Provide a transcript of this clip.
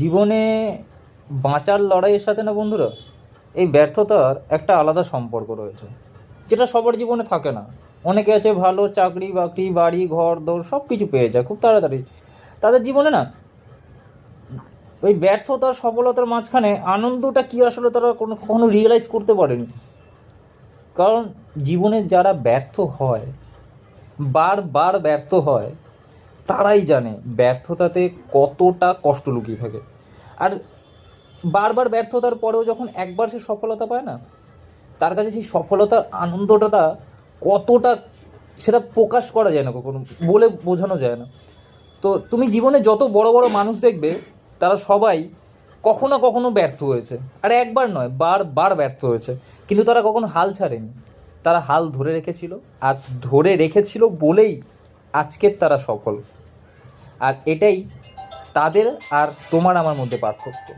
জীবনে বাঁচার লড়াইয়ের সাথে না বন্ধুরা? এই ব্যর্থতার একটা আলাদা সম্পর্ক রয়েছে, যেটা সবার জীবনে থাকে না। অনেকে আছে ভালো চাকরি, বাকরি, বাড়ি, ঘর, দৌড় সব কিছু পেয়ে যায় খুব তাড়াতাড়ি। তাদের জীবনে না, ওই ব্যর্থতার সফলতার মাঝখানে আনন্দটা কি আসলে তারা কোনো কখনো রিয়েলাইজ করতে পারেনি। কারণ জীবনে যারা ব্যর্থ হয়, বারবার ব্যর্থ হয় তারাই জানে ব্যর্থতাতে কতটা কষ্ট লুকিয়ে থাকে। আর বারবার ব্যর্থতার পরেও যখন একবার সে সফলতা পায় না, তার কাছে সেই সফলতার আনন্দটা কতটা সেটা প্রকাশ করা যায় না কখনো, বলে বোঝানো যায় না। তো তুমি জীবনে যত বড় বড় মানুষ দেখবে, তারা সবাই কখনো কখনো ব্যর্থ হয়েছে। আর একবার নয়, বারবার ব্যর্থ হয়েছে। কিন্তু তারা কখনো হাল ছাড়েনি। তারা হাল ধরে রেখেছিল, আর ধরে রেখেছিল বলেই আজকের তারা সফল। আর এটাই তাদের আর তোমার আমার মধ্যে পার্থক্য।